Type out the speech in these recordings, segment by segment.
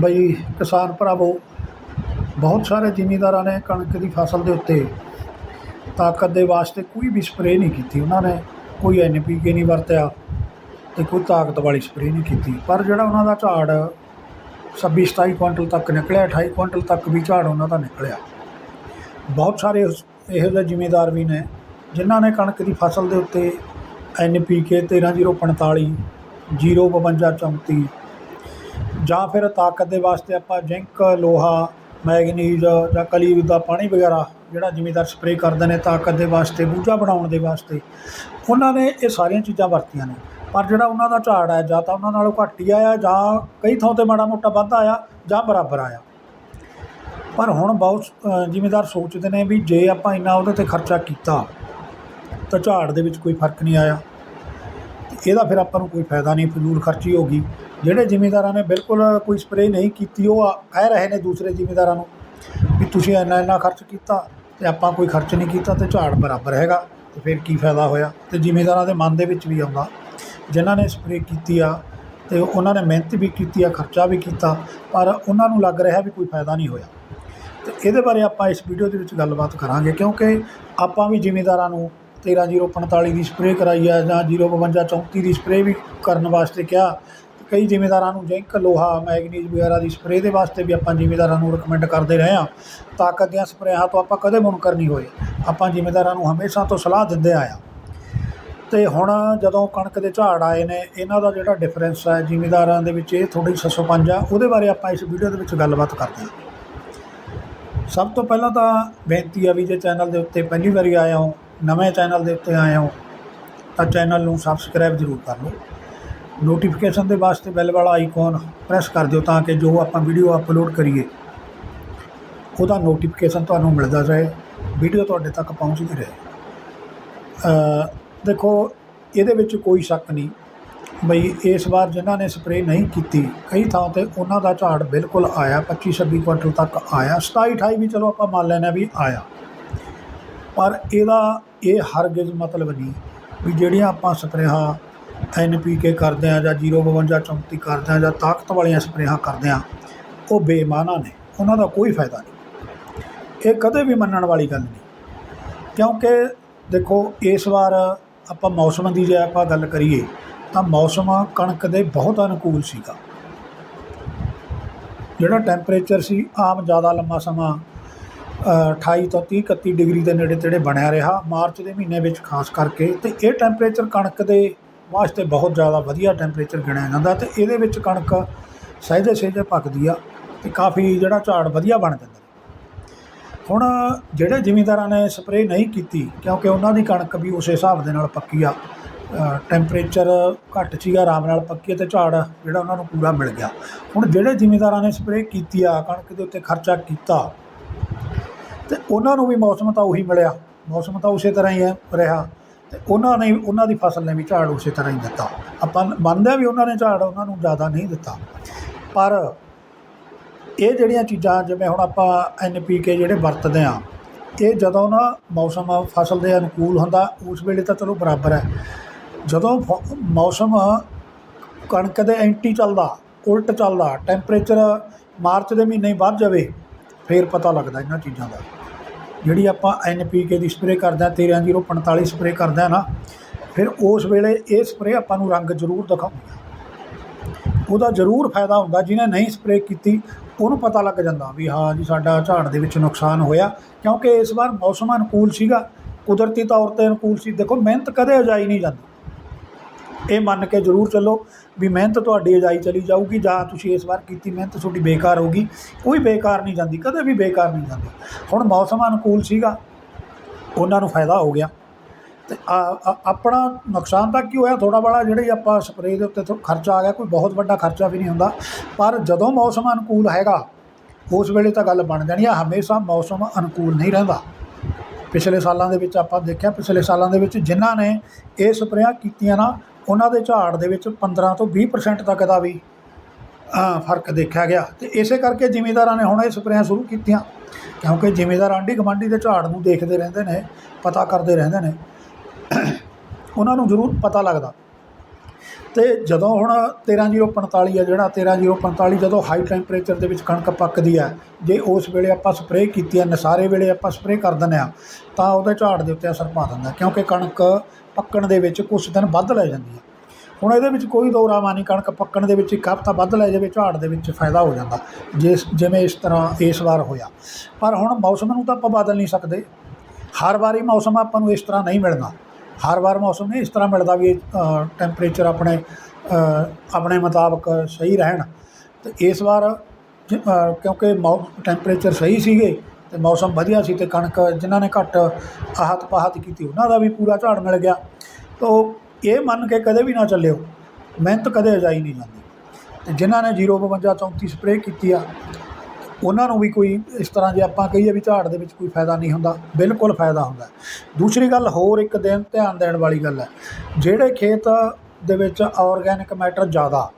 ਬਈ ਕਿਸਾਨ ਭਰਾਵੋ, ਬਹੁਤ ਸਾਰੇ ਜ਼ਿਮੀਂਦਾਰਾਂ ਨੇ ਕਣਕ ਦੀ ਫਸਲ ਦੇ ਉੱਤੇ ਤਾਕਤ ਦੇ ਵਾਸਤੇ ਕੋਈ ਵੀ ਸਪਰੇਅ ਨਹੀਂ ਕੀਤੀ। ਉਹਨਾਂ ਨੇ ਕੋਈ ਐਨਪੀਕੇ ਨਹੀਂ ਵਰਤਿਆ ਤੇ ਕੋਈ ਤਾਕਤ ਵਾਲੀ ਸਪਰੇਅ ਨਹੀਂ ਕੀਤੀ। ਪਰ ਜਿਹੜਾ ਉਹਨਾਂ ਦਾ ਝਾੜ 26 27 ਕੁਇੰਟਲ ਤੱਕ ਨਿਕਲਿਆ 28 ਕੁਇੰਟਲ ਤੱਕ ਵੀ ਝਾੜ ਉਹਨਾਂ ਦਾ ਨਿਕਲਿਆ। ਬਹੁਤ ਸਾਰੇ ਇਹੋ ਜਿਹੇ ਜ਼ਿਮੀਂਦਾਰ ਵੀ ਨੇ ਜਿਨ੍ਹਾਂ ਨੇ ਕਣਕ ਦੀ ਫਸਲ ਦੇ ਉੱਤੇ ਐਨਪੀਕੇ 13045 05234 ਜਾਂ ਫਿਰ ਤਾਕਤ ਦੇ ਵਾਸਤੇ ਆਪਾਂ ਜ਼ਿੰਕ ਲੋਹਾ ਮੈਗਨੀਜ਼ ਜਾਂ ਕਲੀ ਦਾ ਪਾਣੀ ਵਗੈਰਾ ਜਿਹੜਾ ਜ਼ਿਮੀਂਦਾਰ ਸਪਰੇਅ ਕਰਦੇ ਨੇ ਤਾਕਤ ਦੇ ਵਾਸਤੇ ਬੂਝਾ ਬਣਾਉਣ ਦੇ ਵਾਸਤੇ ਉਹਨਾਂ ਨੇ ਇਹ ਸਾਰੀਆਂ ਚੀਜ਼ਾਂ ਵਰਤੀਆਂ ਨੇ। ਪਰ ਜਿਹੜਾ ਉਹਨਾਂ ਦਾ ਝਾੜ ਹੈ ਜਾਂ ਤਾਂ ਉਹਨਾਂ ਨਾਲੋਂ ਘੱਟ ਹੀ ਆਇਆ ਜਾਂ ਕਈ ਥਾਂ ਤੇ ਮਾੜਾ ਮੋਟਾ ਵੱਧ ਆਇਆ ਜਾਂ ਬਰਾਬਰ ਆਇਆ। ਪਰ ਹੁਣ ਬਹੁਤ ਅ, ਜ਼ਿਮੀਂਦਾਰ ਸੋਚਦੇ ਨੇ ਵੀ ਜੇ ਆਪਾਂ ਇੰਨਾ ਉਹਦੇ ਤੇ ਖਰਚਾ ਕੀਤਾ ਤਾਂ ਝਾੜ ਦੇ ਵਿੱਚ ਕੋਈ ਫ਼ਰਕ ਨਹੀਂ ਆਇਆ। ਇਹਦਾ ਫਿਰ ਆਪਾਂ ਨੂੰ ਕੋਈ ਫਾਇਦਾ ਨਹੀਂ, ਫਜ਼ੂਲ ਖਰਚੀ ਹੋਗੀ ਜਿਹੜੇ ਜ਼ਿਮੀਂਦਾਰਾਂ ਨੇ ਬਿਲਕੁਲ ਕੋਈ ਸਪਰੇਅ ਨਹੀਂ ਕੀਤੀ, ਉਹ ਆ- ਕਹਿ ਰਹੇ ਨੇ ਦੂਸਰੇ ਜ਼ਿਮੀਂਦਾਰਾਂ ਨੂੰ ਵੀ ਤੁਸੀਂ ਇੰਨਾ ਇੰਨਾ ਖਰਚ ਕੀਤਾ ਤੇ ਆਪਾਂ ਕੋਈ ਖਰਚ ਨਹੀਂ ਕੀਤਾ ਤੇ ਝਾੜ ਬਰਾਬਰ ਹੈਗਾ ਤੇ ਫਿਰ ਕੀ ਫਾਇਦਾ ਹੋਇਆ? ਤੇ ਜ਼ਿਮੀਂਦਾਰਾਂ ਦੇ ਮਨ ਦੇ ਵਿੱਚ ਵੀ ਆਉਂਦਾ। ਜਿਨ੍ਹਾਂ ਨੇ ਸਪਰੇਅ ਕੀਤੀ ਆ ਤੇ ਉਹਨਾਂ ਨੇ ਮਿਹਨਤ ਵੀ ਕੀਤੀ ਆ, ਖਰਚਾ ਵੀ ਕੀਤਾ, ਪਰ ਉਹਨਾਂ ਨੂੰ ਲੱਗ ਰਿਹਾ ਵੀ ਕੋਈ ਫਾਇਦਾ ਨਹੀਂ ਹੋਇਆ। ਤੇ ਇਹਦੇ ਬਾਰੇ ਆਪਾਂ ਇਸ ਵੀਡੀਓ ਦੇ ਵਿੱਚ ਗੱਲਬਾਤ ਕਰਾਂਗੇ, ਕਿਉਂਕਿ ਆਪਾਂ ਵੀ ਜ਼ਿਮੀਂਦਾਰਾਂ ਨੂੰ 13045 ਦੀ ਸਪਰੇਅ ਕਰਾਈ ਆ ਜਾਂ 052 34 ਦੀ ਸਪਰੇਅ ਵੀ ਕਰਨ ਵਾਸਤੇ ਕਿਹਾ। ਕਈ ਜ਼ਿਮੀਂਦਾਰਾਂ ਨੂੰ ਜ਼ਿੰਕ ਲੋਹਾ, ਮੈਗਨੀਜ਼ ਵਗੈਰਾ ਦੀ ਸਪਰੇਅ ਦੇ ਵਾਸਤੇ ਵੀ ਆਪਾਂ ਜ਼ਿਮੀਂਦਾਰਾਂ ਨੂੰ ਰეკਮੈਂਡ ਕਰਦੇ ਰਹੇ ਹਾਂ। ਤਾਕਤ ਦੀਆਂ ਸਪਰੇਹਾਂ ਤੋਂ ਆਪਾਂ ਕਦੇ ਮੁਨਕਰ ਨਹੀਂ ਹੋਏ। ਆਪਾਂ ਜ਼ਿਮੀਂਦਾਰਾਂ ਨੂੰ ਹਮੇਸ਼ਾ ਤੋਂ ਸਲਾਹ ਦਿੰਦੇ ਆਏ ਹਾਂ। ਤੇ ਹੁਣ ਜਦੋਂ ਕਣਕ ਦੇ ਝਾੜ ਆਏ ਨੇ, ਇਹਨਾਂ ਦਾ ਜਿਹੜਾ ਡਿਫਰੈਂਸ ਹੈ ਜ਼ਿਮੀਂਦਾਰਾਂ ਦੇ ਵਿੱਚ, ਇਹ ਥੋੜ੍ਹੀ 605 ਆ, ਉਹਦੇ ਬਾਰੇ ਆਪਾਂ ਇਸ ਵੀਡੀਓ ਦੇ ਵਿੱਚ ਗੱਲਬਾਤ ਕਰਦੇ ਹਾਂ। ਸਭ ਤੋਂ ਪਹਿਲਾਂ ਤਾਂ ਬੇਨਤੀ ਆ ਵੀ ਜੇ ਚੈਨਲ ਦੇ ਉੱਤੇ ਪਹਿਲੀ ਵਾਰੀ ਆਇਆ ਹੋ ਨਵੇਂ ਚੈਨਲ ਦੇ ਉੱਤੇ ਆਏ ਹੋ, ਤਾਂ ਚੈਨਲ ਨੂੰ ਸਬਸਕ੍ਰਾਈਬ ਜ਼ਰੂਰ ਕਰ ਲਓ। ਨੋਟੀਫਿਕੇਸ਼ਨ ਦੇ ਵਾਸਤੇ ਬੈਲ ਵਾਲਾ ਆਈਕਨ ਪ੍ਰੈਸ ਕਰ ਦਿਓ ਤਾਂ ਕਿ ਜੋ ਆਪਾਂ ਵੀਡੀਓ ਅਪਲੋਡ ਕਰੀਏ, ਉਹਦਾ ਨੋਟੀਫਿਕੇਸ਼ਨ ਤੁਹਾਨੂੰ ਮਿਲਦਾ ਰਹੇ ਵੀਡੀਓ ਤੁਹਾਡੇ ਤੱਕ ਪਹੁੰਚਦੀ ਰਹੇ। ਦੇਖੋ, ਇਹਦੇ ਵਿੱਚ ਕੋਈ ਸ਼ੱਕ ਨਹੀਂ ਬਈ ਇਸ ਵਾਰ ਜਿਨ੍ਹਾਂ ਨੇ ਸਪਰੇਅ ਨਹੀਂ ਕੀਤੀ, ਕਈ ਥਾਂ ਤੇ ਉਹਨਾਂ ਦਾ ਝਾੜ ਬਿਲਕੁਲ ਆਇਆ 25 26 ਕੁਇੰਟਲ ਤੱਕ ਆਇਆ 27 28 ਵੀ ਚਲੋ ਆਪਾਂ ਮੰਨ ਲੈਣਾ ਵੀ ਆਇਆ। ਪਰ ਇਹਦਾ ਇਹ ਹਰਗਿਜ਼ ਮਤਲਬ ਨਹੀਂ ਵੀ ਜਿਹੜੀਆਂ ਆਪਾਂ ਸਪਰੇਹਾਂ ਐਨ ਪੀ ਕੇ ਕਰਦੇ ਆ ਜਾਂ 052 34 ਕਰਦੇ ਆ ਜਾਂ ਤਾਕਤ ਵਾਲੀਆਂ ਸਪਰੇਹਾਂ ਕਰਦੇ ਆ ਉਹ ਬੇਮਾਨਾ ਨੇ, ਉਹਨਾਂ ਦਾ ਕੋਈ ਫਾਇਦਾ ਨਹੀਂ। ਇਹ ਕਦੇ ਵੀ ਮੰਨਣ ਵਾਲੀ ਗੱਲ ਨਹੀਂ। ਕਿਉਂਕਿ ਦੇਖੋ, ਇਸ ਵਾਰ ਆਪਾਂ ਮੌਸਮ ਦੀ ਜੇ ਆਪਾਂ ਗੱਲ ਕਰੀਏ, ਤਾਂ ਮੌਸਮ ਕਣਕ ਦੇ ਬਹੁਤ ਅਨੁਕੂਲ ਸੀਗਾ। ਜਿਹੜਾ ਟੈਂਪਰੇਚਰ ਸੀ, ਆਮ ਜ਼ਿਆਦਾ ਲੰਮਾ ਸਮਾਂ ਅਠਾਈ ਤੋਂ 30 31 ਡਿਗਰੀ ਦੇ ਨੇੜੇ ਤੇੜੇ ਬਣਿਆ ਰਿਹਾ। ਮਾਰਚ ਦੇ ਮਹੀਨੇ ਵਿੱਚ ਖਾਸ ਕਰਕੇ ਅਤੇ ਇਹ ਟੈਂਪਰੇਚਰ ਕਣਕ ਦੇ ਵਾਸਤੇ ਬਹੁਤ ਜ਼ਿਆਦਾ ਵਧੀਆ ਟੈਂਪਰੇਚਰ ਗਿਣਿਆ ਜਾਂਦਾ ਅਤੇ ਇਹਦੇ ਵਿੱਚ ਕਣਕ ਸਹਿਜੇ ਸਹਿਜੇ ਪੱਕਦੀ ਆ ਅਤੇ ਕਾਫੀ ਜਿਹੜਾ ਝਾੜ ਵਧੀਆ ਬਣ ਜਾਂਦਾ। ਹੁਣ ਜਿਹੜੇ ਜ਼ਿਮੀਂਦਾਰਾਂ ਨੇ ਸਪਰੇਅ ਨਹੀਂ ਕੀਤੀ ਕਿਉਂਕਿ ਉਹਨਾਂ ਦੀ ਕਣਕ ਵੀ ਉਸੇ ਹਿਸਾਬ ਦੇ ਨਾਲ ਪੱਕੀ ਆ ਟੈਂਪਰੇਚਰ ਘੱਟ ਸੀਗਾ ਆਰਾਮ ਨਾਲ ਪੱਕੀ ਆ ਤੇ ਝਾੜ ਜਿਹੜਾ ਉਹਨਾਂ ਨੂੰ ਪੂਰਾ ਮਿਲ ਗਿਆ। ਹੁਣ ਜਿਹੜੇ ਜ਼ਿਮੀਂਦਾਰਾਂ ਨੇ ਸਪਰੇਅ ਕੀਤੀ ਆ, ਕਣਕ ਦੇ ਉੱਤੇ ਖਰਚਾ ਕੀਤਾ ਤੇ ਉਹਨਾਂ ਨੂੰ ਵੀ ਮੌਸਮ ਤਾਂ ਉਹੀ ਮਿਲਿਆ। ਮੌਸਮ ਤਾਂ ਉਸੇ ਤਰ੍ਹਾਂ ਹੀ ਹੈ, ਰਿਹਾ। ਤੇ ਉਹਨਾਂ ਨੇ, ਉਹਨਾਂ ਦੀ ਫਸਲ ਨੇ ਵੀ ਝਾੜ ਉਸੇ ਤਰ੍ਹਾਂ ਹੀ ਦਿੱਤਾ। ਆਪਾਂ ਮੰਨਦੇ ਹਾਂ ਵੀ ਉਹਨਾਂ ਨੇ ਝਾੜ ਉਹਨਾਂ ਨੂੰ ਜ਼ਿਆਦਾ ਨਹੀਂ ਦਿੱਤਾ। ਪਰ ਇਹ ਜਿਹੜੀਆਂ ਚੀਜ਼ਾਂ, ਜਿਵੇਂ ਹੁਣ ਆਪਾਂ ਐਨ ਪੀ ਕੇ ਜਿਹੜੇ ਵਰਤਦੇ ਆ ਇਹ ਜਦੋਂ ਨਾ ਮੌਸਮ, ਫਸਲ ਦੇ ਅਨੁਕੂਲ ਹੁੰਦਾ, ਉਸ ਵੇਲੇ ਤਾਂ ਚਲੋ ਬਰਾਬਰ ਹੈ। ਜਦੋਂ ਫ- ਮੌਸਮ ਕਣਕ ਦੇ ਐਂਟੀ ਚੱਲਦਾ, ਉਲਟ ਚੱਲਦਾ, ਟੈਂਪਰੇਚਰ ਮਾਰਚ ਦੇ ਮਹੀਨੇ ਹੀ ਵੱਧ ਜਾਵੇ, ਫੇਰ ਪਤਾ ਲੱਗਦਾ ਇਹਨਾਂ ਚੀਜ਼ਾਂ ਦਾ। ਜਿਹੜੀ ਆਪਾਂ ਐਨ ਪੀ ਕੇ ਦੀ ਸਪਰੇਅ ਕਰਦੇ ਹਾਂ 13045 ਸਪਰੇਅ ਕਰਦੇ ਹਾਂ ਨਾ, ਫਿਰ ਉਸ ਵੇਲੇ ਇਹ ਸਪਰੇਅ ਆਪਾਂ ਨੂੰ ਰੰਗ ਜ਼ਰੂਰ ਦਿਖਾਉਂਦੀ। ਆ ਉਹਦਾ ਜ਼ਰੂਰ ਫਾਇਦਾ ਹੁੰਦਾ, ਜਿਹਨੇ ਨਹੀਂ ਸਪਰੇਅ ਕੀਤੀ, ਉਹਨੂੰ ਪਤਾ ਲੱਗ ਜਾਂਦਾ ਵੀ ਹਾਂ ਜੀ, ਸਾਡਾ ਝਾੜ ਦੇ ਵਿੱਚ ਨੁਕਸਾਨ ਹੋਇਆ। ਕਿਉਂਕਿ ਇਸ ਵਾਰ ਮੌਸਮ ਅਨੁਕੂਲ ਸੀਗਾ, ਕੁਦਰਤੀ ਤੌਰ ਤੇ ਅਨੁਕੂਲ ਸੀ। ਦੇਖੋ, ਮਿਹਨਤ ਕਦੇ ਅਜਾਈ ਨਹੀਂ ਜਾਂਦੀ। ਇਹ ਮੰਨ ਕੇ ਜ਼ਰੂਰ ਚੱਲੋ ਵੀ ਮਿਹਨਤ ਤੁਹਾਡੀ ਅਜਾਈ ਚਲੀ ਜਾਊਗੀ ਜਾਂ ਤੁਸੀਂ ਇਸ ਵਾਰ ਕੀਤੀ ਮਿਹਨਤ ਤੁਹਾਡੀ ਬੇਕਾਰ ਹੋਊਗੀ ਕੋਈ ਬੇਕਾਰ ਨਹੀਂ ਜਾਂਦੀ, ਕਦੇ ਵੀ ਬੇਕਾਰ ਨਹੀਂ ਜਾਂਦੀ। ਹੁਣ ਮੌਸਮ ਅਨੁਕੂਲ ਸੀਗਾ, ਉਹਨਾਂ ਨੂੰ ਫਾਇਦਾ ਹੋ ਗਿਆ। ਤੇ ਆਪਣਾ ਨੁਕਸਾਨ ਤਾਂ ਕੀ ਹੋਇਆ ਥੋੜਾ ਬੜਾ ਜਿਹੜੇ ਆਪਾਂ ਸਪਰੇਅ ਦੇ ਉੱਤੇ ਥੋ- ਖਰਚਾ ਆ ਗਿਆ, ਕੋਈ ਬਹੁਤ ਵੱਡਾ ਖਰਚਾ ਵੀ ਨਹੀਂ ਹੁੰਦਾ। ਪਰ ਜਦੋਂ ਮੌਸਮ ਅਨੁਕੂਲ ਹੈਗਾ, ਉਸ ਵੇਲੇ ਤਾਂ ਗੱਲ ਬਣ ਜਾਣੀ ਆ, ਹਮੇਸ਼ਾ ਮੌਸਮ ਅਨੁਕੂਲ ਨਹੀਂ ਰਹਿੰਦਾ। ਪਿਛਲੇ ਸਾਲਾਂ ਦੇ ਵਿੱਚ ਆਪਾਂ ਦੇਖਿਆ, ਪਿਛਲੇ ਸਾਲਾਂ ਦੇ ਵਿੱਚ ਜਿਨ੍ਹਾਂ ਨੇ ਇਹ ਸਪਰੇਆਂ ਕੀਤੀਆਂ ਨਾ ਉਹਨਾਂ ਦੇ ਝਾੜ ਦੇ ਵਿੱਚ 15 ਤੋਂ 20% ਤੱਕ ਦਾ ਵੀ ਫ਼ਰਕ ਦੇਖਿਆ ਗਿਆ। ਤੇ ਇਸੇ ਕਰਕੇ ਜ਼ਿਮੀਂਦਾਰਾਂ ਨੇ ਹੁਣ ਇਹ ਸਪਰੇਆਂ ਸ਼ੁਰੂ ਕੀਤੀਆਂ। ਕਿਉਂਕਿ ਜ਼ਿਮੀਂਦਾਰ ਆਂਢੀ ਗੁਆਂਢੀ ਦੇ ਝਾੜ ਨੂੰ ਦੇਖਦੇ ਰਹਿੰਦੇ ਨੇ, ਪਤਾ ਕਰਦੇ ਰਹਿੰਦੇ ਨੇ। ਉਹਨਾਂ ਨੂੰ ਜ਼ਰੂਰ ਪਤਾ ਲੱਗਦਾ। ਤੇ ਜਦੋਂ ਹੁਣ 13045 ਆ ਜਿਹੜਾ 13045 ਜਦੋਂ ਹਾਈ ਟੈਂਪਰੇਚਰ ਦੇ ਵਿੱਚ ਕਣਕ ਪੱਕਦੀ ਆ, ਜੇ ਉਸ ਵੇਲੇ ਆਪਾਂ ਸਪਰੇਅ ਕੀਤੀ ਆ, ਨਸਾਰੇ ਵੇਲੇ ਆਪਾਂ ਸਪਰੇਅ ਕਰ ਦਿੰਦੇ ਆ, ਤਾਂ ਉਹਦੇ ਝਾੜ ਦੇ ਉੱਤੇ ਅਸਰ ਪਾ ਦਿੰਦਾ, ਕਿਉਂਕਿ ਕਣਕ ਪੱਕਣ ਦੇ ਵਿੱਚ ਕੁਝ ਦਿਨ ਵੱਧ ਲੈ ਜਾਂਦੀ ਹੈ ਹੁਣ ਇਹਦੇ ਵਿੱਚ ਕੋਈ ਦੋ ਰਾਮਾ ਨਹੀਂ, ਕਣਕ ਪੱਕਣ ਦੇ ਵਿੱਚ ਇੱਕ ਹਫ਼ਤਾ ਵੱਧ ਲੈ ਜਾਵੇ, ਝਾੜ ਦੇ ਵਿੱਚ ਫਾਇਦਾ ਹੋ ਜਾਂਦਾ, ਜਿਸ, ਜਿਵੇਂ ਇਸ ਤਰ੍ਹਾਂ ਇਸ ਵਾਰ ਹੋਇਆ। ਪਰ ਹੁਣ ਮੌਸਮ ਨੂੰ ਤਾਂ ਆਪਾਂ ਬਦਲ ਨਹੀਂ ਸਕਦੇ। ਹਰ ਵਾਰੀ ਮੌਸਮ ਆਪਾਂ ਨੂੰ ਇਸ ਤਰ੍ਹਾਂ ਨਹੀਂ ਮਿਲਣਾ। ਹਰ ਵਾਰ ਮੌਸਮ ਨਹੀਂ ਇਸ ਤਰ੍ਹਾਂ ਮਿਲਦਾ ਵੀ ਟੈਂਪਰੇਚਰ ਆਪਣੇ ਆਪਣੇ ਮੁਤਾਬਕ ਸਹੀ ਰਹਿਣ। ਤੇ ਇਸ ਵਾਰ ਜ- ਅ, ਕਿਉਂਕਿ ਟੈਂਪਰੇਚਰ ਸਹੀ ਸੀਗੇ ਤੇ ਮੌਸਮ ਵਧੀਆ ਸੀ ਤੇ ਕਣਕ ਜਿਨ੍ਹਾਂ ਨੇ ਘੱਟ ਆਹਤ ਪਾਹਤ ਕੀਤੀ ਉਹਨਾਂ ਦਾ ਵੀ ਪੂਰਾ ਝਾੜ ਮਿਲ ਗਿਆ। ਤੋ ਇਹ ਮੰਨ ਕੇ ਕਦੇ ਵੀ ਨਾ ਚੱਲਿਓ ਮਿਹਨਤ ਕਦੇ ਅਜਾਈ ਨਹੀਂ ਜਾਂਦੀ। ਤੇ ਜਿਨ੍ਹਾਂ ਨੇ 052 34 ਸਪਰੇਅ ਕੀਤੀ ਆ ਉਹਨਾਂ ਨੂੰ ਵੀ ਕੋਈ ਇਸ ਤਰ੍ਹਾਂ ਜੇ ਆਪਾਂ ਕਹੀਏ ਵੀ ਝਾੜ ਦੇ ਵਿੱਚ ਕੋਈ ਫਾਇਦਾ ਨਹੀਂ ਹੁੰਦਾ, ਬਿਲਕੁਲ ਫਾਇਦਾ ਹੁੰਦਾ ਦੂਸਰੀ ਗੱਲ ਹੋਰ ਇੱਕ ਦਿਨ ਧਿਆਨ ਦੇਣ ਵਾਲੀ ਗੱਲ ਹੈ, ਜਿਹੜੇ ਖੇਤ ਦੇ ਵਿੱਚ ਆਰਗੈਨਿਕ ਮੈਟਰ ਜ਼ਿਆਦਾ,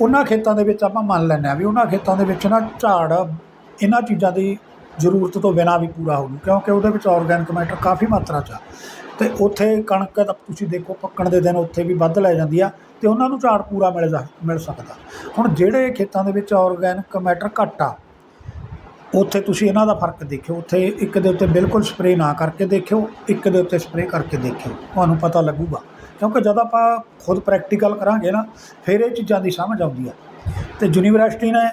ਉਹਨਾਂ ਖੇਤਾਂ ਦੇ ਵਿੱਚ ਆਪਾਂ ਮੰਨ ਲੈਂਦੇ ਆ ਵੀ ਉਹਨਾਂ ਖੇਤਾਂ ਦੇ ਵਿੱਚ ਨਾ ਝਾੜ ਇਹਨਾਂ ਚੀਜ਼ਾਂ ਦੀ ਜ਼ਰੂਰਤ ਤੋਂ ਬਿਨਾਂ ਵੀ ਪੂਰਾ ਹੋਊ, ਕਿਉਂਕਿ ਉਹਦੇ ਵਿੱਚ ਆਰਗੈਨਿਕ ਮੈਟਰ ਕਾਫੀ ਮਾਤਰਾ 'ਚ ਆ। ਤੇ ਉੱਥੇ ਕਣਕ ਦਾ ਤੁਸੀਂ ਦੇਖੋ ਪੱਕਣ ਦੇ ਦਿਨ ਉੱਥੇ ਵੀ ਵੱਧ ਲੈ ਜਾਂਦੀ ਆ ਤੇ ਉਹਨਾਂ ਨੂੰ ਝਾੜ ਪੂਰਾ ਮਿਲ ਜਾ, ਮਿਲ ਸਕਦਾ। ਹੁਣ ਜਿਹੜੇ ਖੇਤਾਂ ਦੇ ਵਿੱਚ ਆਰਗੈਨਿਕ ਮੈਟਰ ਘੱਟ ਆ, ਉੱਥੇ ਤੁਸੀਂ ਇਹਨਾਂ ਦਾ ਫ਼ਰਕ ਦੇਖਿਓ। ਉੱਥੇ ਇੱਕ ਦੇ ਉੱਤੇ ਬਿਲਕੁਲ ਸਪਰੇਅ ਨਾ ਕਰਕੇ ਦੇਖਿਓ, ਇੱਕ ਦੇ ਉੱਤੇ ਸਪਰੇਅ ਕਰਕੇ ਦੇਖਿਓ। ਤੁਹਾਨੂੰ ਪਤਾ ਲੱਗੂਗਾ। ਕਿਉਂਕਿ ਜਦ ਆਪਾਂ ਖੁਦ ਪ੍ਰੈਕਟੀਕਲ ਕਰਾਂਗੇ ਨਾ, ਫਿਰ ਇਹ ਚੀਜ਼ਾਂ ਦੀ ਸਮਝ ਆਉਂਦੀ ਆ। ਤੇ ਯੂਨੀਵਰਸਿਟੀ ਨੇ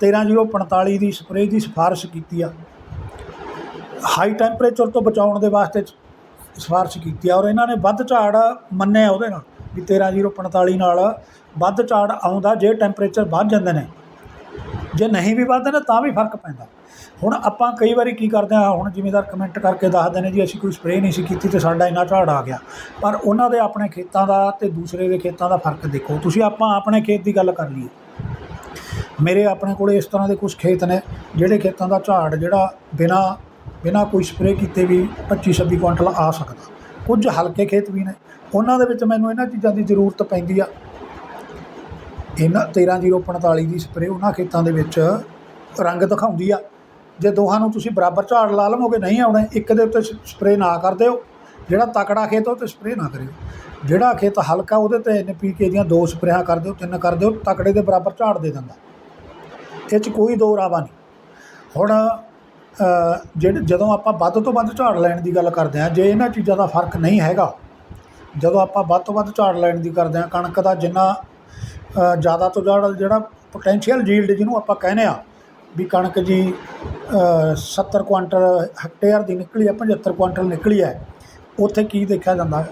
13045 ਦੀ ਸਪਰੇਅ ਦੀ ਸਿਫਾਰਿਸ਼ ਕੀਤੀ ਆ। ਹਾਈ ਟੈਂਪਰੇਚਰ ਤੋਂ ਬਚਾਉਣ ਦੇ ਵਾਸਤੇ ਸਿਫਾਰਿਸ਼ ਕੀਤੀ ਆ। ਔਰ ਇਹਨਾਂ ਨੇ ਵੱਧ ਝਾੜ ਮੰਨਿਆ ਉਹਦੇ ਨਾਲ। ਵੀ 13045 ਨਾਲ ਵੱਧ ਝਾੜ ਆਉਂਦਾ, ਜੇ ਟੈਂਪਰੇਚਰ ਵੱਧ ਜਾਂਦੇ ਨੇ। ਜੇ ਨਹੀਂ ਵੀ ਵੱਧਦੇ ਨੇ, ਤਾਂ ਵੀ ਫ਼ਰਕ ਪੈਂਦਾ। ਹੁਣ ਆਪਾਂ ਕਈ ਵਾਰੀ ਕੀ ਕਰਦੇ ਆ ਹੁਣ ਜ਼ਿਮੀਦਾਰ ਕਮੈਂਟ ਕਰਕੇ ਦੱਸਦੇ ਨੇ ਜੀ, ਅਸੀਂ ਕੋਈ ਸਪਰੇਅ ਨਹੀਂ ਸੀ ਕੀਤੀ ਤੇ ਸਾਡਾ ਇੰਨਾ ਝਾੜ ਆ ਗਿਆ। ਪਰ ਉਹਨਾਂ ਦੇ ਆਪਣੇ ਖੇਤਾਂ ਦਾ ਤੇ ਦੂਸਰੇ ਦੇ ਖੇਤਾਂ ਦਾ ਫ਼ਰਕ ਦੇਖੋ। ਤੁਸੀਂ ਆਪਾਂ ਆਪਣੇ ਖੇਤ ਦੀ ਗੱਲ ਕਰ ਲਈਏ। ਮੇਰੇ ਆਪਣੇ ਕੋਲੇ ਇਸ ਤਰ੍ਹਾਂ ਦੇ ਕੁਝ ਖੇਤ ਨੇ, ਜਿਹੜੇ ਖੇਤਾਂ ਦਾ ਝਾੜ ਜਿਹੜਾ ਬਿਨਾ ਬਿਨਾ ਕੋਈ ਸਪਰੇਅ ਕੀਤੇ ਵੀ 25 26 ਕੁਇੰਟਲ ਆ ਸਕਦਾ। ਕੁਝ ਹਲਕੇ ਖੇਤ ਵੀ ਨੇ। ਉਹਨਾਂ ਦੇ ਵਿੱਚ ਮੈਨੂੰ ਇਹਨਾਂ ਚੀਜ਼ਾਂ ਦੀ ਜ਼ਰੂਰਤ ਪੈਂਦੀ ਆ। ਇਹਨਾਂ 13045 ਦੀ ਸਪਰੇਅ ਉਹਨਾਂ ਖੇਤਾਂ ਦੇ ਵਿੱਚ ਰੰਗ ਦਿਖਾਉਂਦੀ ਆ। ਜੇ ਦੋਹਾਂ ਨੂੰ ਤੁਸੀਂ ਬਰਾਬਰ ਝਾੜ ਲਾ ਲਵੋਗੇ ਨਹੀਂ ਆਉਣੇ, ਇੱਕ ਦੇ ਉੱਤੇ ਸਪਰੇਅ ਨਾ ਕਰ ਦਿਓ। ਜਿਹੜਾ ਤਕੜਾ ਖੇਤ ਉਹ ਤੇ ਸਪਰੇਅ ਨਾ ਕਰਿਓ। ਜਿਹੜਾ ਖੇਤ ਹਲਕਾ, ਉਹਦੇ ਤੇ ਐਨਪੀਕੇ ਦੀਆਂ ਦੋ ਸਪਰੇਹਾਂ ਕਰ ਦਿਓ, ਤਿੰਨ ਕਰ ਦਿਓ, ਤਕੜੇ ਦੇ ਬਰਾਬਰ ਝਾੜ ਦੇ ਦਿੰਦਾ। ਇਹ 'ਚ ਕੋਈ ਦੋ ਰਾਵਾ ਨਹੀਂ। ਹੁਣ ਜਿਹੜੇ ਜਦੋਂ ਆਪਾਂ ਵੱਧ ਤੋਂ ਵੱਧ ਝਾੜ ਲੈਣ ਦੀ ਗੱਲ ਕਰਦੇ ਹਾਂ ਜੇ ਇਹਨਾਂ ਚੀਜ਼ਾਂ ਦਾ ਫ਼ਰਕ ਨਹੀਂ ਹੈਗਾ ਜਦੋਂ ਆਪਾਂ ਵੱਧ ਤੋਂ ਵੱਧ ਝਾੜ ਲੈਣ ਦੀ ਕਰਦੇ ਹਾਂ ਕਣਕ ਦਾ ਜਿੰਨਾ ਜ਼ਿਆਦਾ ਤੋਂ ਜ਼ਿਆਦਾ ਜਿਹੜਾ ਪੋਟੈਂਸ਼ੀਅਲ ਯੀਲਡ ਜਿਹਨੂੰ ਆਪਾਂ ਕਹਿੰਦੇ ਆ ਵੀ ਕਣਕ ਜੀ ਅ, 70 ਕੁਆਂਟਲ ਹੈਕਟੇਅਰ ਦੀ ਨਿਕਲੀ ਹੈ 75 ਕੁਇੰਟਲ ਨਿਕਲੀ ਹੈ ਉੱਥੇ ਕੀ ਦੇਖਿਆ ਜਾਂਦਾ?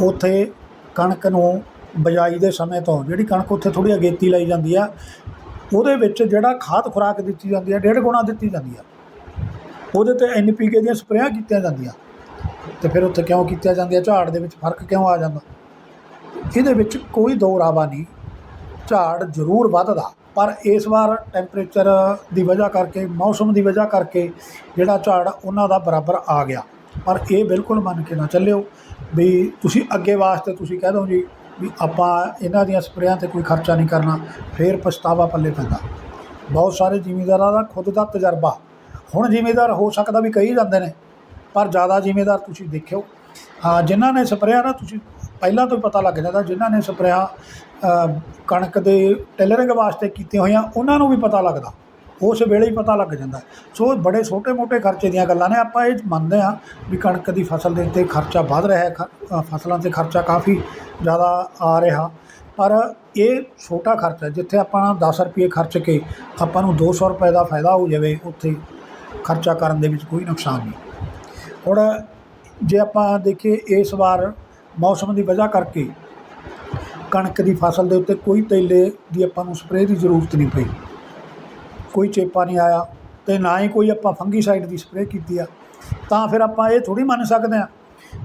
ਉੱਥੇ ਕਣਕ ਨੂੰ ਬਜਾਈ ਦੇ ਸਮੇਂ ਤੋਂ ਜਿਹੜੀ ਕਣਕ ਉੱਥੇ ਥੋੜੀ ਅਗੇਤੀ ਲਈ ਜਾਂਦੀ ਆ ਉਹਦੇ ਵਿੱਚ ਜਿਹੜਾ ਖਾਦ ਖੁਰਾਕ ਦਿੱਤੀ ਜਾਂਦੀ ਆ ਡੇਢ ਗੁਣਾ ਦਿੱਤੀ ਜਾਂਦੀ ਆ। ਉਹਦੇ ਤੇ ਐਨਪੀਕੇ ਦੀਆਂ ਸਪਰੇਆਂ ਕੀਤੀਆਂ ਜਾਂਦੀਆਂ। ਤੇ ਫਿਰ ਉੱਥੇ ਕਿਉਂ ਕੀਤੀਆਂ ਜਾਂਦੀਆਂ? ਝਾੜ ਦੇ ਵਿੱਚ ਫ਼ਰਕ ਕਿਉਂ ਆ ਜਾਂਦਾ? ਇਹਦੇ ਵਿੱਚ ਕੋਈ ਦੋ ਰਾਵਾ ਨਹੀਂ। ਝਾੜ ਜ਼ਰੂਰ ਵੱਧਦਾ, ਪਰ ਇਸ ਵਾਰ ਟੈਂਪਰੇਚਰ ਦੀ ਵਜ੍ਹਾ ਕਰਕੇ, ਮੌਸਮ ਦੀ ਵਜ੍ਹਾ ਕਰਕੇ ਜਿਹੜਾ ਝਾੜ ਉਹਨਾਂ ਦਾ ਬਰਾਬਰ ਆ ਗਿਆ। ਪਰ ਇਹ ਬਿਲਕੁਲ ਮੰਨ ਕੇ ਨਾ ਚੱਲਿਓ ਵੀ ਤੁਸੀਂ ਅੱਗੇ ਵਾਸਤੇ ਤੁਸੀਂ ਕਹਿ ਦੋ ਜੀ ਵੀ ਆਪਾਂ ਇਹਨਾਂ ਦੀਆਂ ਸਪਰੇਆਂ ਤੇ ਕੋਈ ਖਰਚਾ ਨਹੀਂ ਕਰਨਾ, ਫਿਰ ਪਛਤਾਵਾ ਪੱਲੇ ਪੈਂਦਾ। ਬਹੁਤ ਸਾਰੇ ਜ਼ਿਮੀਂਦਾਰਾਂ ਦਾ ਖੁਦ ਦਾ ਤਜਰਬਾ ਹੁਣ ਜ਼ਿਮੀਂਦਾਰ ਹੋ ਸਕਦਾ ਵੀ ਕਹੀ ਜਾਂਦੇ ਨੇ, ਪਰ ਜ਼ਿਆਦਾ ਜ਼ਿਮੀਂਦਾਰ ਤੁਸੀਂ ਦੇਖਿਓ। ਹਾਂ, ਜਿਨ੍ਹਾਂ ਨੇ ਸਪਰੇਆਂ ਨਾ, ਤੁਸੀਂ ਪਹਿਲਾਂ ਤੋਂ ਹੀ ਪਤਾ ਲੱਗ ਜਾਂਦਾ, ਜਿਨ੍ਹਾਂ ਨੇ ਸਪਰੇਆਂ ਕਣਕ ਦੇ ਟੇਲਰਿੰਗ ਵਾਸਤੇ ਕੀਤੀਆਂ ਹੋਈਆਂ, ਉਹਨਾਂ ਨੂੰ ਵੀ ਪਤਾ ਲੱਗਦਾ। ਉਸ ਵੇਲੇ ਹੀ ਪਤਾ ਲੱਗ ਜਾਂਦਾ। ਸੋ ਬੜੇ ਛੋਟੇ-ਮੋਟੇ ਖਰਚੇ ਦੀਆਂ ਗੱਲਾਂ ਨੇ। ਆਪਾਂ ਇਹ ਮੰਨਦੇ ਹਾਂ ਵੀ ਕਣਕ ਦੀ ਫਸਲ ਦੇ ਉੱਤੇ ਖਰਚਾ ਵੱਧ ਰਿਹਾ ਹੈ ਖ- ਫਸਲਾਂ ਤੇ ਖਰਚਾ ਕਾਫੀ ਜ਼ਿਆਦਾ ਆ ਰਿਹਾ। ਪਰ ਇਹ ਛੋਟਾ ਖਰਚਾ, ਜਿੱਥੇ ਆਪਾਂ 10 ਰੁਪਏ ਖਰਚ ਕੇ ਆਪਾਂ ਨੂੰ 200 ਰੁਪਏ ਦਾ ਫਾਇਦਾ ਹੋ ਜਾਵੇ, ਉੱਥੇ ਖਰਚਾ ਕਰਨ ਦੇ ਵਿੱਚ ਕੋਈ ਨੁਕਸਾਨ ਨਹੀਂ। ਹੁਣ ਜੇ ਆਪਾਂ ਦੇਖੀਏ ਇਸ ਵਾਰ ਮੌਸਮ ਦੀ ਵਜ੍ਹਾ ਕਰਕੇ ਕਣਕ ਦੀ ਫਸਲ ਦੇ ਉੱਤੇ ਕੋਈ ਤੇਲੇ ਦੀ ਆਪਾਂ ਨੂੰ ਸਪਰੇਅ ਦੀ ਜ਼ਰੂਰਤ ਨਹੀਂ ਪਈ। ਕੋਈ ਚੇਪਾ ਨਹੀਂ ਆਇਆ ਤੇ ਨਾ ਹੀ ਕੋਈ ਆਪਾਂ ਫੰਗੀਸਾਈਡ ਦੀ ਸਪਰੇਅ ਕੀਤੀ ਆ। ਤਾਂ ਫਿਰ ਆਪਾਂ ਇਹ ਥੋੜੀ ਮੰਨ ਸਕਦੇ ਆ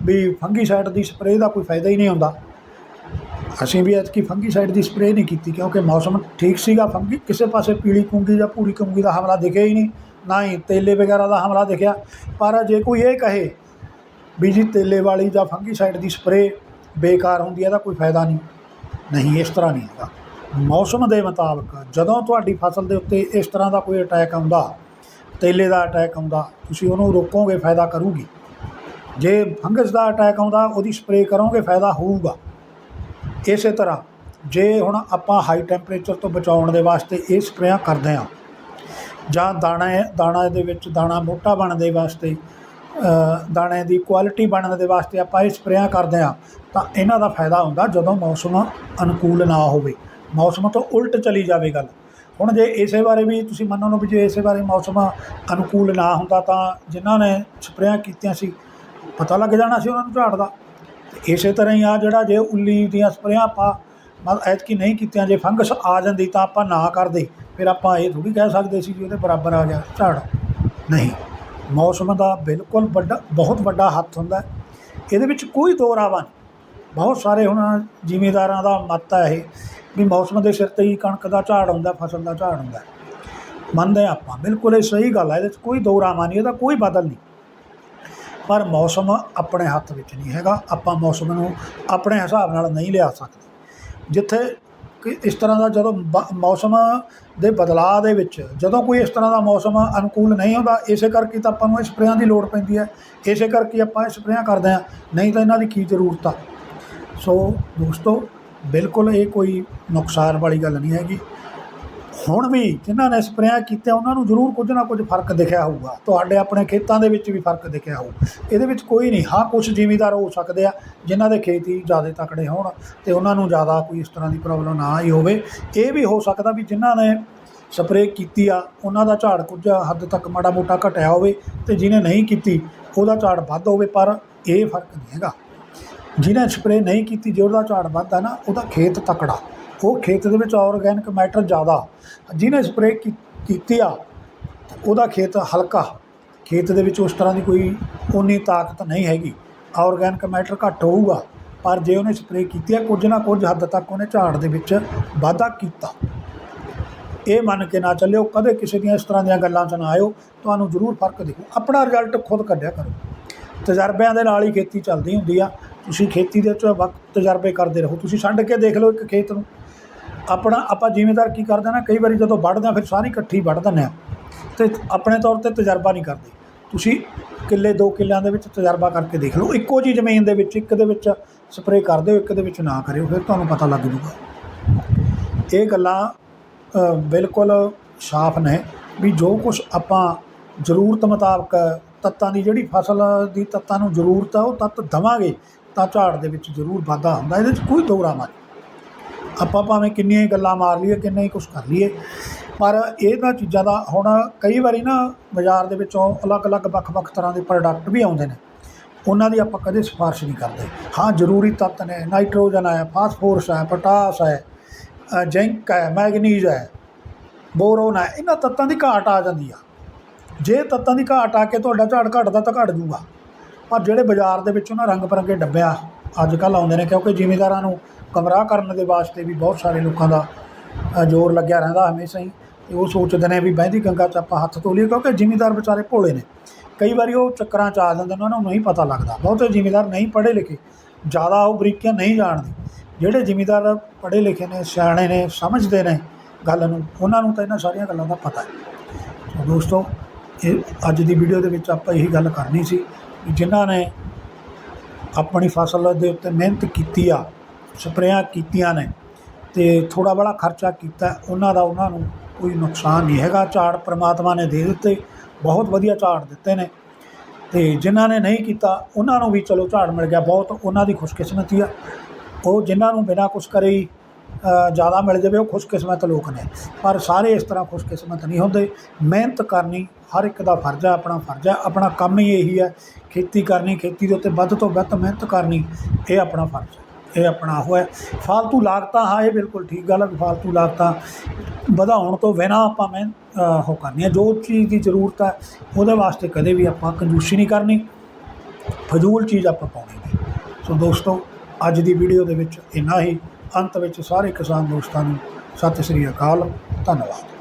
ਵੀ ਫੰਗੀਸਾਈਡ ਦੀ ਸਪਰੇਅ ਦਾ ਕੋਈ ਫਾਇਦਾ ਹੀ ਨਹੀਂ ਹੁੰਦਾ। ਅਸੀਂ ਵੀ ਐਤਕੀ ਫੰਗੀਸਾਈਡ ਦੀ ਸਪਰੇਅ ਨਹੀਂ ਕੀਤੀ ਕਿਉਂਕਿ ਮੌਸਮ ਠੀਕ ਸੀਗਾ। ਫੰਗੀ ਕਿਸੇ ਪਾਸੇ ਪੀਲੀ ਕੁੰਗੀ ਜਾਂ ਭੂਰੀ ਕੁੰਗੀ ਦਾ ਹਮਲਾ ਦਿਖਿਆ ਹੀ ਨਹੀਂ। ਨਾ ਹੀ ਤੇਲੇ ਵਗੈਰਾ ਦਾ ਹਮਲਾ ਦਿਖਿਆ, ਪਰ ਜੇ ਕੋਈ ਇਹ ਕਹੇ ਵੀ ਜੀ ਤੇਲੇ ਵਾਲੀ ਜਾਂ ਫੰਗੀਸਾਈਡ ਦੀ ਸਪਰੇਅ ਬੇਕਾਰ ਹੁੰਦੀ ਹੈ ਇਹਦਾ ਕੋਈ ਫਾਇਦਾ ਨਹੀਂ। ਨਹੀਂ, ਇਸ ਤਰ੍ਹਾਂ ਨਹੀਂ ਹੈਗਾ ਮੌਸਮ ਦੇ ਮੁਤਾਬਕ ਜਦੋਂ ਤੁਹਾਡੀ ਫਸਲ ਦੇ ਉੱਤੇ ਇਸ ਤਰ੍ਹਾਂ ਦਾ ਕੋਈ ਅਟੈਕ ਆਉਂਦਾ, ਤੇਲੇ ਦਾ ਅਟੈਕ ਆਉਂਦਾ, ਤੁਸੀਂ ਉਹਨੂੰ ਰੋਕੋਗੇ, ਫਾਇਦਾ ਕਰੂਗੀ। ਜੇ ਫੰਗਸ ਦਾ ਅਟੈਕ ਆਉਂਦਾ, ਉਹਦੀ ਸਪਰੇਅ ਕਰੋਗੇ, ਫਾਇਦਾ ਹੋਊਗਾ। ਇਸੇ ਤਰ੍ਹਾਂ ਜੇ ਹੁਣ ਆਪਾਂ ਹਾਈ ਟੈਂਪਰੇਚਰ ਤੋਂ ਬਚਾਉਣ ਦੇ ਵਾਸਤੇ ਇਹ ਸਪਰੇਆਂ ਕਰਦੇ ਹਾਂ ਜਾਂ ਦਾਣੇ ਦਾਣਾ ਦੇ ਵਿੱਚ ਦਾਣਾ ਮੋਟਾ ਬਣਨ ਦੇ ਵਾਸਤੇ ਦਾਣੇ ਦੀ ਕੁਆਲਿਟੀ ਬਣਨ ਦੇ ਵਾਸਤੇ ਆਪਾਂ ਇਹ ਸਪਰੇਆਂ ਕਰਦੇ ਹਾਂ, ਤਾਂ ਇਹਨਾਂ ਦਾ ਫਾਇਦਾ ਹੁੰਦਾ ਜਦੋਂ ਮੌਸਮ ਅਨੁਕੂਲ ਨਾ ਹੋਵੇ। ਮੌਸਮ ਤੋਂ ਉਲਟ ਚਲੀ ਜਾਵੇ ਗੱਲ। ਹੁਣ ਜੇ ਇਸੇ ਬਾਰੇ ਵੀ ਤੁਸੀਂ ਮੰਨੋ ਵੀ ਜੇ ਇਸੇ ਬਾਰੇ ਮੌਸਮ ਅਨੁਕੂਲ ਨਾ ਹੁੰਦਾ ਤਾਂ ਜਿਨ੍ਹਾਂ ਨੇ ਸਪਰੇਆਂ ਕੀਤੀਆਂ ਸੀ, ਪਤਾ ਲੱਗ ਜਾਣਾ ਸੀ ਉਹਨਾਂ ਨੂੰ ਝਾੜ ਦਾ। ਇਸੇ ਤਰ੍ਹਾਂ ਹੀ ਆ ਜਿਹੜਾ ਜੇ ਉੱਲੀ ਦੀਆਂ ਸਪਰੇਆਂ ਆਪਾਂ ਮਤਲਬ ਐਤਕੀ ਨਹੀਂ ਕੀਤੀਆਂ, ਜੇ ਫੰਗਸ ਆ ਜਾਂਦੀ ਤਾਂ ਆਪਾਂ ਨਾ ਕਰਦੇ। ਫਿਰ ਆਪਾਂ ਇਹ ਥੋੜੀ ਕਹਿ ਸਕਦੇ ਸੀ ਕਿ ਉਹਦੇ ਬਰਾਬਰ ਆ ਗਿਆ ਝਾੜ। ਨਹੀਂ, ਮੌਸਮ ਦਾ ਬਿਲਕੁਲ ਵੱਡਾ, ਬਹੁਤ ਵੱਡਾ ਹੱਥ ਹੁੰਦਾ ਇਹਦੇ ਵਿੱਚ ਕੋਈ ਦੋ ਰਾਵਾ ਨਹੀਂ। ਬਹੁਤ ਸਾਰੇ ਹੁਣ ਜ਼ਿਮੀਦਾਰਾਂ ਦਾ ਮਤ ਹੈ ਇਹ ਵੀ ਮੌਸਮ ਦੇ ਸਿਰ ਤੇ ਹੀ ਕਣਕ ਦਾ ਝਾੜ ਹੁੰਦਾ, ਫਸਲ ਦਾ ਝਾੜ ਹੁੰਦਾ। ਮੰਨਦੇ ਹਾਂ ਆਪਾਂ, ਬਿਲਕੁਲ ਇਹ ਸਹੀ ਗੱਲ ਹੈ, ਇਹਦੇ 'ਚ ਕੋਈ ਦੋ ਰਾਵਾ ਨਹੀਂ, ਇਹਦਾ ਕੋਈ ਬਦਲ ਨਹੀਂ। ਪਰ ਮੌਸਮ ਆਪਣੇ ਹੱਥ ਵਿੱਚ ਨਹੀਂ ਹੈਗਾ, ਆਪਾਂ ਮੌਸਮ ਨੂੰ ਆਪਣੇ ਹਿਸਾਬ ਨਾਲ ਨਹੀਂ ਲਿਆ ਸਕਦੇ। ਜਿੱਥੇ ਕਿ ਇਸ ਤਰ੍ਹਾਂ ਦਾ ਜਦੋਂ ਬ- ਮੌਸਮ ਦੇ ਬਦਲਾਅ ਦੇ ਵਿੱਚ ਜਦੋਂ ਕੋਈ ਇਸ ਤਰ੍ਹਾਂ ਦਾ ਮੌਸਮ ਅਨੁਕੂਲ ਨਹੀਂ ਹੁੰਦਾ, ਇਸੇ ਕਰਕੇ ਤਾਂ ਆਪਾਂ ਨੂੰ ਇਹ ਸਪਰੇਆਂ ਦੀ ਲੋੜ ਪੈਂਦੀ ਹੈ। ਇਸੇ ਕਰਕੇ ਆਪਾਂ ਇਹ ਸਪਰੇਆਂ ਕਰਦੇ ਹਾਂ। ਨਹੀਂ ਤਾਂ ਇਹਨਾਂ ਦੀ ਕੀ ਜ਼ਰੂਰਤ ਆ? ਸੋ ਦੋਸਤੋ, ਬਿਲਕੁਲ ਇਹ ਕੋਈ ਨੁਕਸਾਨ ਵਾਲੀ ਗੱਲ ਨਹੀਂ ਹੈਗੀ। ਹੁਣ ਵੀ ਜਿਨ੍ਹਾਂ ਨੇ ਸਪਰੇਆਂ ਕੀਤੇ, ਉਹਨਾਂ ਨੂੰ ਜ਼ਰੂਰ ਕੁਝ ਨਾ ਕੁਝ ਫ਼ਰਕ ਦਿਖਿਆ ਹੋਊਗਾ। ਤੁਹਾਡੇ ਆਪਣੇ ਖੇਤਾਂ ਦੇ ਵਿੱਚ ਵੀ ਫ਼ਰਕ ਦਿਖਿਆ ਹੋਊ। ਇਹਦੇ ਵਿੱਚ ਕੋਈ ਨਹੀਂ, ਹਾਂ ਕੁਝ ਜ਼ਿਮੀਦਾਰ ਹੋ ਸਕਦੇ ਆ, ਜਿਨ੍ਹਾਂ ਦੇ ਖੇਤ ਹੀ ਜ਼ਿਆਦਾ ਤਕੜੇ ਹੋਣ ਤੇ ਉਹਨਾਂ ਨੂੰ ਜ਼ਿਆਦਾ ਕੋਈ ਇਸ ਤਰ੍ਹਾਂ ਦੀ ਪ੍ਰੋਬਲਮ ਨਾ ਆਈ ਹੋਵੇ। ਇਹ ਵੀ ਹੋ ਸਕਦਾ ਵੀ ਜਿਨ੍ਹਾਂ ਨੇ ਸਪਰੇਅ ਕੀਤੀ ਆ, ਉਹਨਾਂ ਦਾ ਝਾੜ ਕੁਝ ਹੱਦ ਤੱਕ ਮਾੜਾ ਮੋਟਾ ਘਟਿਆ ਹੋਵੇ ਤੇ ਜਿਹਨੇ ਨਹੀਂ ਕੀਤੀ, ਉਹਦਾ ਝਾੜ ਵੱਧ ਹੋਵੇ, ਪਰ ਇਹ ਫ਼ਰਕ ਨਹੀਂ ਹੈਗਾ। ਜਿਹਨੇ ਸਪਰੇਅ ਨਹੀਂ ਕੀਤੀ, ਜੇ ਉਹਦਾ ਝਾੜ ਵੱਧ ਵੱਧਦਾ ਨਾ, ਉਹਦਾ ਖੇਤ ਤਕੜਾ। ਉਹ ਖੇਤ ਦੇ ਵਿੱਚ ਆਰਗੈਨਿਕ ਮੈਟਰ ਜ਼ਿਆਦਾ ਜਿਹਨੇ ਸਪਰੇਅ ਕੀ- ਕੀਤੀ ਆ, ਉਹਦਾ ਖੇਤ ਹਲਕਾ, ਖੇਤ ਦੇ ਵਿੱਚ ਉਸ ਤਰ੍ਹਾਂ ਦੀ ਕੋਈ ਉਨੀ ਤਾਕਤ ਨਹੀਂ ਹੈਗੀ। ਆਰਗੈਨਿਕ ਮੈਟਰ ਘੱਟ ਹੋਊਗਾ, ਪਰ ਜੇ ਉਹਨੇ ਸਪਰੇਅ ਕੀਤੀ ਆ, ਕੁਝ ਨਾ ਕੁਝ ਹੱਦ ਤੱਕ ਉਹਨੇ ਝਾੜ ਦੇ ਵਿੱਚ ਵਾਧਾ ਕੀਤਾ। ਇਹ ਮੰਨ ਕੇ ਨਾ ਚੱਲਿਓ, ਕਦੇ ਕਿਸੇ ਦੀਆਂ ਇਸ ਤਰ੍ਹਾਂ ਦੀਆਂ ਗੱਲਾਂ 'ਚ ਨਾ ਆਇਓ, ਤੁਹਾਨੂੰ ਜ਼ਰੂਰ ਫ਼ਰਕ ਦਿਖੂ। ਆਪਣਾ ਰਿਜ਼ਲਟ ਖੁਦ ਕੱਢਿਆ ਕਰੋ। ਤਜਰਬਿਆਂ ਦੇ ਨਾਲ ਹੀ ਖੇਤੀ ਚੱਲਦੀ ਹੁੰਦੀ ਆ। ਤੁਸੀਂ ਖੇਤੀ ਦੇ ਵਿੱਚ ਵਕਤ ਤਜਰਬੇ ਕਰਦੇ ਰਹੋ। ਤੁਸੀਂ ਛੱਡ ਕੇ ਦੇਖ ਲਓ ਇੱਕ ਖੇਤ ਨੂੰ। ਆਪਣਾ ਆਪਾਂ ਜ਼ਿਮੀਦਾਰ ਕੀ ਕਰਦੇ ਨਾ, ਕਈ ਵਾਰੀ ਜਦੋਂ ਵੱਢਦੇ ਆ, ਫਿਰ ਸਾਰੀ ਇਕੱਠੀ ਵੱਢ ਦਿੰਦੇ ਆ। ਤੇ ਆਪਣੇ ਤੌਰ ਤੇ ਤਜਰਬਾ ਨਹੀਂ ਕਰਦੇ। ਤੁਸੀਂ ਕਿੱਲੇ ਦੋ ਕਿੱਲਿਆਂ ਦੇ ਵਿੱਚ ਤਜਰਬਾ ਕਰਕੇ ਦੇਖ ਲਓ। ਇੱਕੋ ਜੀ ਜ਼ਮੀਨ ਦੇ ਵਿੱਚ, ਇੱਕ ਦੇ ਵਿੱਚ ਸਪਰੇਅ ਕਰ ਦਿਓ, ਇੱਕ ਦੇ ਵਿੱਚ ਨਾ ਕਰਿਓ, ਫਿਰ ਤੁਹਾਨੂੰ ਪਤਾ ਲੱਗ ਜੂਗਾ ਇਹ ਗੱਲਾਂ ਬਿਲਕੁਲ ਸਾਫ਼ ਨੇ ਵੀ ਜੋ ਕੁਝ ਆਪਾਂ ਜ਼ਰੂਰਤ ਮੁਤਾਬਕ ਤੱਤਾਂ ਦੀ ਜਿਹੜੀ ਫਸਲ ਦੀ ਤੱਤਾਂ ਨੂੰ ਜ਼ਰੂਰਤ ਆ, ਉਹ ਤੱਤ ਦਵਾਂਗੇ ਤਾਂ ਝਾੜ ਦੇ ਵਿੱਚ ਜ਼ਰੂਰ ਵਾਧਾ ਹੁੰਦਾ। ਇਹਦੇ 'ਚ ਕੋਈ ਦੋ ਰਾਮਾ ਨਹੀਂ। ਆਪਾਂ ਭਾਵੇਂ ਕਿੰਨੀਆਂ ਹੀ ਗੱਲਾਂ ਮਾਰ ਲਈਏ, ਕਿੰਨਾ ਹੀ ਕੁਝ ਕਰ ਲਈਏ, ਪਰ ਇਹਨਾਂ ਚੀਜ਼ਾਂ ਦਾ ਹੁਣ ਕਈ ਵਾਰੀ ਨਾ ਬਾਜ਼ਾਰ ਦੇ ਵਿੱਚੋਂ ਅਲੱਗ-ਅਲੱਗ, ਵੱਖ-ਵੱਖ ਤਰ੍ਹਾਂ ਦੇ ਪ੍ਰੋਡਕਟ ਵੀ ਆਉਂਦੇ ਨੇ। ਉਹਨਾਂ ਦੀ ਆਪਾਂ ਕਦੇ ਸਿਫਾਰਿਸ਼ ਨਹੀਂ ਕਰਦੇ। ਹਾਂ, ਜ਼ਰੂਰੀ ਤੱਤ ਨੇ, ਨਾਈਟ੍ਰੋਜਨ ਹੈ, ਫਾਸਫੋਰਸ ਹੈ, ਪੋਟਾਸ ਹੈ ਜ਼ਿੰਕ ਹੈ, ਮੈਗਨੀਜ਼ ਹੈ, ਬੋਰੋਨ ਹੈ, ਇਹਨਾਂ ਤੱਤਾਂ ਦੀ ਘਾਟ ਆ ਜਾਂਦੀ ਆ। ਜੇ ਤੱਤਾਂ ਦੀ ਘਾਟ ਆ ਕੇ ਤੁਹਾਡਾ ਝਾੜ ਘਟਦਾ ਤਾਂ ਘਟ ਜੂਗਾ ਪਰ ਜਿਹੜੇ ਬਾਜ਼ਾਰ ਦੇ ਵਿੱਚੋਂ ਨਾ ਰੰਗ ਬਰੰਗੇ ਡੱਬਿਆ ਅੱਜ ਕੱਲ੍ਹ ਆਉਂਦੇ ਨੇ, ਕਿਉਂਕਿ ਜ਼ਿਮੀਦਾਰਾਂ ਨੂੰ ਗਮਰਾਹ ਕਰਨ ਦੇ ਵਾਸਤੇ ਵੀ ਬਹੁਤ ਸਾਰੇ ਲੋਕਾਂ ਦਾ ਜ਼ੋਰ ਲੱਗਿਆ ਰਹਿੰਦਾ ਹਮੇਸ਼ਾ ਹੀ। ਤੇ ਉਹ ਸੋਚਦੇ ਨੇ ਵੀ ਬਹਿੰਦੀ ਗੰਗਾ 'ਚ ਆਪਾਂ ਹੱਥ ਧੋ ਲਈਏ ਕਿਉਂਕਿ ਜ਼ਿਮੀਂਦਾਰ ਵਿਚਾਰੇ ਭੋਲੇ ਨੇ। ਕਈ ਵਾਰੀ ਉਹ ਚੱਕਰਾਂ 'ਚ ਆ ਜਾਂਦੇ ਨੇ, ਉਹਨਾਂ ਨੂੰ ਨਹੀਂ ਪਤਾ ਲੱਗਦਾ। ਬਹੁਤੇ ਜ਼ਿਮੀਂਦਾਰ ਨਹੀਂ ਪੜ੍ਹੇ ਲਿਖੇ, ਜ਼ਿਆਦਾ ਉਹ ਬਰੀਕੀਆਂ ਨਹੀਂ ਜਾਣਦੇ। ਜਿਹੜੇ ਜ਼ਿਮੀਂਦਾਰ ਪੜ੍ਹੇ ਲਿਖੇ ਨੇ, ਸਿਆਣੇ ਨੇ, ਸਮਝਦੇ ਨੇ ਗੱਲ ਨੂੰ, ਉਹਨਾਂ ਨੂੰ ਤਾਂ ਇਹਨਾਂ ਸਾਰੀਆਂ ਗੱਲਾਂ ਦਾ ਪਤਾ ਹੈ। ਸੋ ਦੋਸਤੋ, ਇਹ ਅੱਜ ਦੀ ਵੀਡੀਓ ਦੇ ਵਿੱਚ ਆਪਾਂ ਇਹੀ ਗੱਲ ਕਰਨੀ ਸੀ ਕਿ ਜਿਨ੍ਹਾਂ ਨੇ ਆਪਣੀ ਫਸਲ ਦੇ ਉੱਤੇ ਮਿਹਨਤ ਕੀਤੀ ਆ ਸਪਰੇਆਂ ਕੀਤੀਆਂ ਨੇ ਤੇ ਥੋੜਾ ਬੜਾ ਖਰਚਾ ਕੀਤਾ, ਉਹਨਾਂ ਦਾ ਉਹਨਾਂ ਨੂੰ ਕੋਈ ਨੁਕਸਾਨ ਨਹੀਂ ਹੈਗਾ। ਝਾੜ ਪ੍ਰਮਾਤਮਾ ਨੇ ਦੇ ਦਿੱਤੇ, ਬਹੁਤ ਵਧੀਆ ਝਾੜ ਦਿੱਤੇ ਨੇ ਤੇ ਜਿਨ੍ਹਾਂ ਨੇ ਨਹੀਂ ਕੀਤਾ, ਉਹਨਾਂ ਨੂੰ ਵੀ ਚਲੋ ਝਾੜ ਮਿਲ ਗਿਆ, ਬਹੁਤ ਉਹਨਾਂ ਦੀ ਖੁਸ਼ਕਿਸਮਤੀ ਆ। ਉਹ ਜਿਨ੍ਹਾਂ ਨੂੰ ਬਿਨਾਂ ਕੁਛ ਕਰੇ ਹੀ ਜ਼ਿਆਦਾ ਮਿਲ ਜਾਵੇ, ਉਹ ਖੁਸ਼ਕਿਸਮਤ ਲੋਕ ਨੇ। ਪਰ ਸਾਰੇ ਇਸ ਤਰ੍ਹਾਂ ਖੁਸ਼ਕਿਸਮਤ ਨਹੀਂ ਹੁੰਦੇ। ਮਿਹਨਤ ਕਰਨੀ ਹਰ ਇੱਕ ਦਾ ਫਰਜ਼ ਹੈ ਆਪਣਾ ਫਰਜ਼ ਹੈ ਆਪਣਾ ਕੰਮ ਹੀ ਇਹੀ ਹੈ ਖੇਤੀ ਕਰਨੀ, ਖੇਤੀ ਦੇ ਉੱਤੇ ਵੱਧ ਤੋਂ ਵੱਧ ਮਿਹਨਤ ਕਰਨੀ, ਇਹ ਆਪਣਾ ਫਰਜ਼ ਹੈ ਇਹ ਆਪਣਾ ਉਹ ਹੈ ਫਾਲਤੂ ਲਾਗਤਾਂ, ਹਾਂ, ਇਹ ਬਿਲਕੁਲ ਠੀਕ ਗੱਲ ਹੈ ਵੀ ਫਾਲਤੂ ਲਾਗਤਾਂ ਵਧਾਉਣ ਤੋਂ ਬਿਨਾਂ ਆਪਾਂ ਮੈਂ ਉਹ ਕਰਨੀ ਹੈ ਜੋ ਚੀਜ਼ ਦੀ ਜ਼ਰੂਰਤ ਹੈ ਉਹਦੇ ਵਾਸਤੇ ਕਦੇ ਵੀ ਆਪਾਂ ਕੰਜੂਸੀ ਨਹੀਂ ਕਰਨੀ। ਫਜ਼ੂਲ ਚੀਜ਼ ਆਪਾਂ ਪਾਉਣੀ ਨਹੀਂ। ਸੋ ਦੋਸਤੋ, ਅੱਜ ਦੀ ਵੀਡੀਓ ਦੇ ਵਿੱਚ ਇੰਨਾ ਹੀ। ਅੰਤ ਵਿੱਚ ਸਾਰੇ ਕਿਸਾਨ ਦੋਸਤਾਂ ਨੂੰ ਸਤਿ ਸ੍ਰੀ ਅਕਾਲ। ਧੰਨਵਾਦ।